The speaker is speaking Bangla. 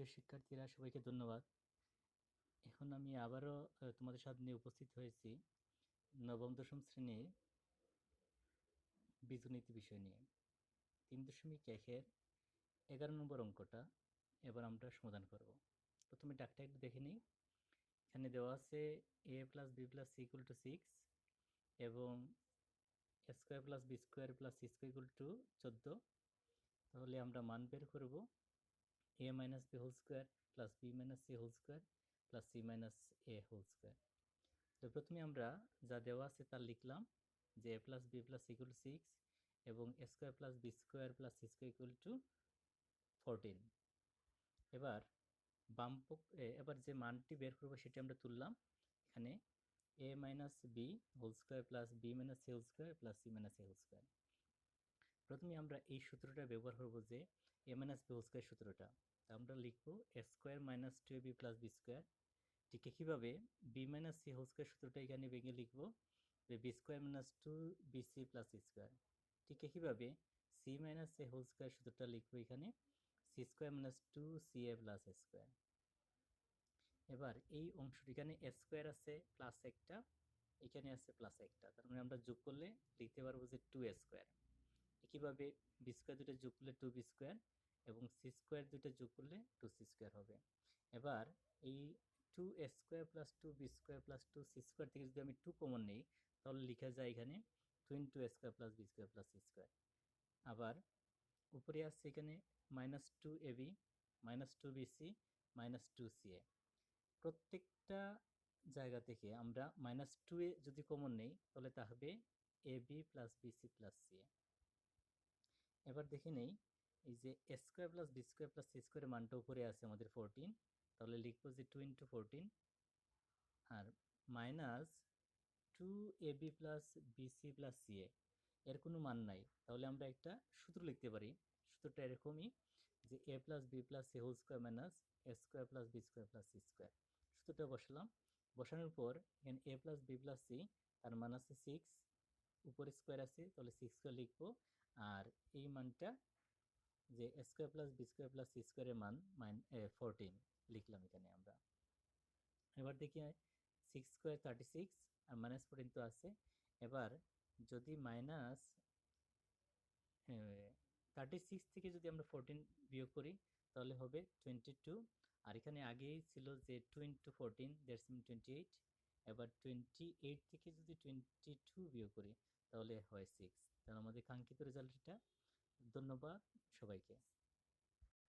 প্রিয় শিক্ষার্থীরা, সবাইকে ধন্যবাদ। এখন আমি আবারও তোমাদের সামনে উপস্থিত হয়েছি নবম, দশম শ্রেণির বীজগণিত বিষয় নিয়ে। তিন দশমিক একের এগারো নম্বর অঙ্কটা এবার আমরা সমাধান করব। প্রথমে ডাকটা একটু দেখে নিই। এখানে দেওয়া আছে A plus B plus C equal to six এবং A square plus B square plus C square equal to চোদ্দ। তাহলে আমরা মান বের করব। A minus B whole square plus B minus C whole square plus C minus A whole square তো প্রথমে আমরা যা দেওয়া আছে তা লিখলাম যে A plus B plus equal six এবং A square plus B square plus C square equal to fourteen এবার বাম এবার যে মানটি বের করব সেটি আমরা তুললাম। এখানে A minus B whole square plus B minus C whole square plus C minus A whole square প্রথমে আমরা এই সূত্রটা ব্যবহার করব যে A minus B whole square সূত্রটা। আমরা লিখব square minus two B plus B square. ঠিক একইভাবে B minus C whole square সূত্রটা এখানে ভেঙে লিখব যে B square minus two B C plus square. ঠিক একইভাবে C minus A whole square সূত্রটা লিখব এখানে, C square minus two C A plus square. এবার এই অংশটি এখানে স্কোয়ার আছে প্লাস একটা, এখানে আছে প্লাস একটা। তার মানে আমরা যোগ করলে লিখতে পারব যে টু স্কোয়ার। একইভাবে বি স্কোয়ার দুটো যোগ করলে টু বি স্কোয়ার এবং সি স্কোয়ার দুটো যোগ করলে টু সি স্কোয়ার হবে। এবার এই two A square plus two B square plus two C square থেকে যদি আমি টু কমন নিই, তাহলে লেখা যায় এখানে two into A square plus B square plus C square আবার উপরে আসছে এখানে minus two A B minus two B C minus two C A প্রত্যেকটা জায়গা থেকে আমরা মাইনাস টু এ যদি কমন নেই, তাহলে তা হবে A B plus B C plus C A এবার দেখে নেই এই যে square plus B square plus C স্কোয়ারের মানটা উপরে আছে আমাদের ফোরটিন তাহলে লিখব যে two into fourteen R minus two A B plus B C plus C A এর কোনো মান নাই। তাহলে আমরা একটা সূত্র লিখতে পারি। সূত্রটা এরকমই যে A plus B plus C whole square minus A square plus B square plus C square সূত্রটা বসালাম। বসানোর পর এখানে A plus B plus C তার মান আছে সিক্স উপরে স্কোয়ার আছে, তাহলে সিক্স স্কোয়ার লিখব। আর এই মানটা যে A square plus B square plus C স্কোয়ারের মান মাইন ফোরটিন লিখলাম এখানে আমরা। এবার দেখি সিক্স স্কোয়ার থার্টি সিক্স আর মাইনাস ফোরটিন তো আছে। এবার যদি মাইনাস থার্টি সিক্স থেকে যদি আমরা ফোরটিন বিয়োগ করি, তাহলে হবে টোয়েন্টি টু আর এখানে আগেই ছিল যে two into fourteen that's mean twenty eight এবার টোয়েন্টি এইট থেকে যদি টোয়েন্টি টু বিয়োগ করি, তাহলে হয় সিক্স তাহলে আমাদের কাঙ্ক্ষিত রেজাল্ট এটা ধন্যবাদ সবাইকে।